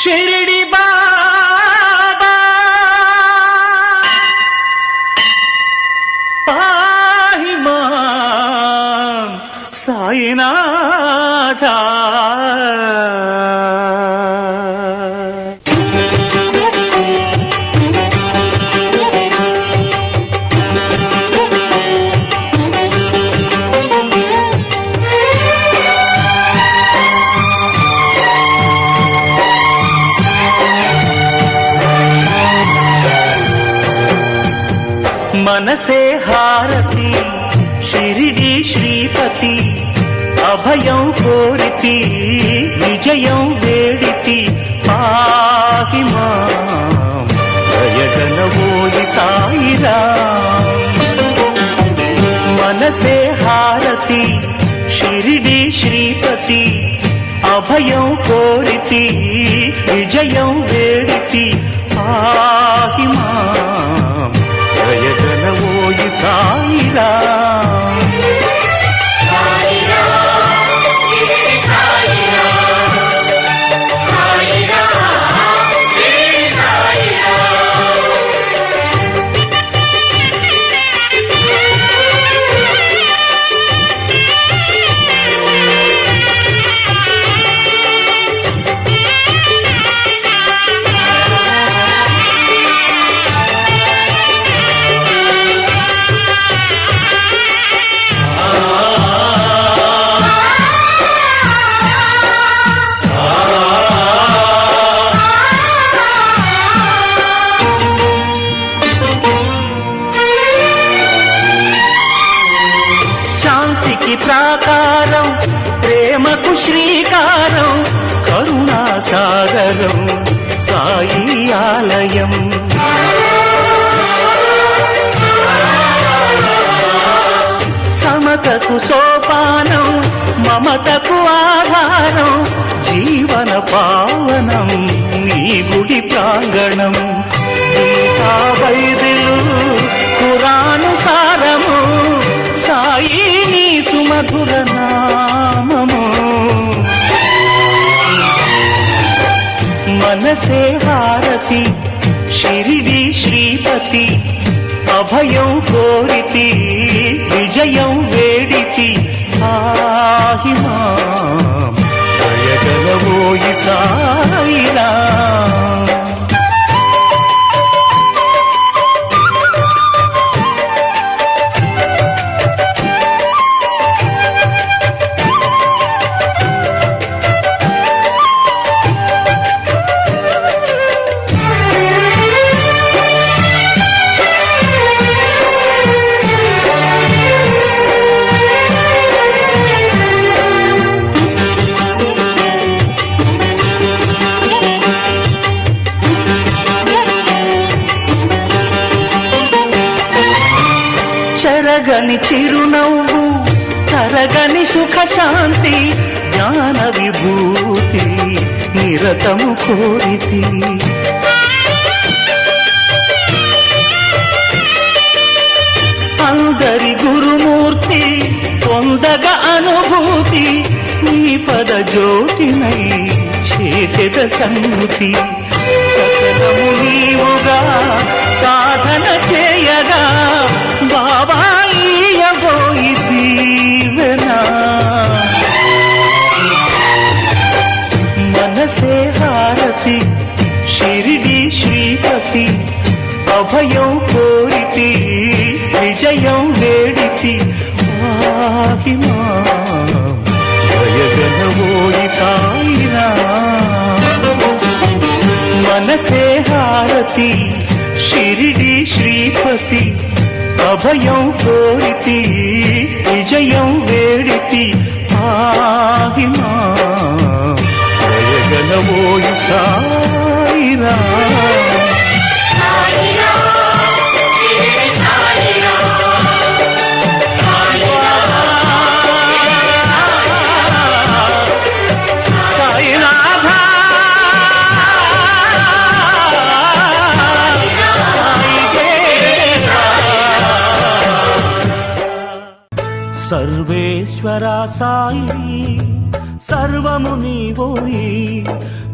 షిరిడి బాబా పాహి మాం మనసే హారతి షిరిడి శ్రీపతి అభయం కోరితి విజయం వేడితి పాహి మాం సాయిరా మనసే హారతి షిరిడి శ్రీపతి అభయం కోరితి విజయం వేడితి పాహి మాం సాగరం ప్రేమకు శ్రీకారం కరుణా సాగరం సాయి ఆలయం. సమతకు సోపానం మమతకు ఆధారం జీవన పావనం నీ గుడి ప్రాంగణం. మనసే హారతి షిరిడి శ్రీపతి అభయం కోరితి విజయం వేడితి ఆహిమా దయగలవోయి సాయిరా చెరగని చిరునవ్వు తరగని సుఖశాంతి జ్ఞాన విభూతి నిరతము కోరితి. అందరి గురుమూర్తి పొందగ అనుభూతి నీ పద జ్యోతినై చేసేద సంగతి సకలము నీవుగా సాధన చేయగా బాబా దీవెనా మనసే హారతి షిరిడి శ్రీపతి అభయం కోరితి విజయం వేడితి ఆహి మాయగనవోయి సాయిరా. మనసే హారతి షిరిడి శ్రీపతి అభయం కోరితి విజయం వేడి సర్వేశ్వర సాయి సర్వము నీవోయి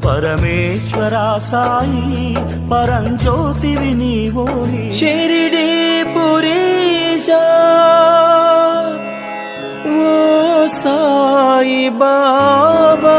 పరమేశ్వర సాయి పరంజ్యోతివి నీవోయి షిరిడి పురీశా ఓ సాయి బాబా.